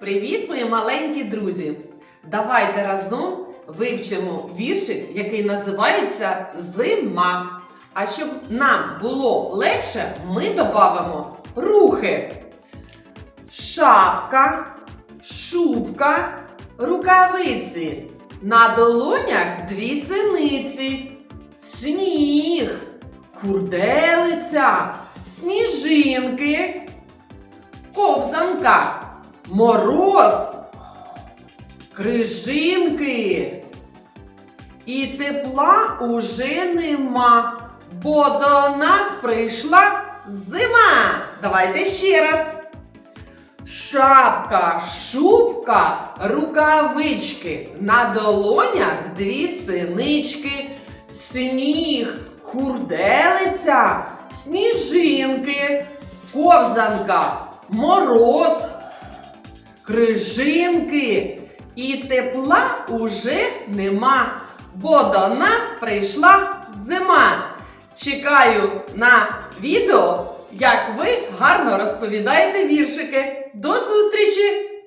Привіт, мої маленькі друзі! Давайте разом вивчимо віршик, який називається Зима. А щоб нам було легше, ми додамо рухи. Шапка, шубка, рукавиці. На долонях дві синиці. Сніг, курделиця, сніжинки, ковзанка, мороз, крижинки. І тепла уже нема, бо до нас прийшла зима. Давайте ще раз. Шапка, шубка, рукавички, на долонях дві синички, сніг, хурделиця, сніжинки, ковзанка, мороз, крижинки. І тепла уже нема, бо до нас прийшла зима. Чекаю на відео, як ви гарно розповідаєте віршики. До зустрічі!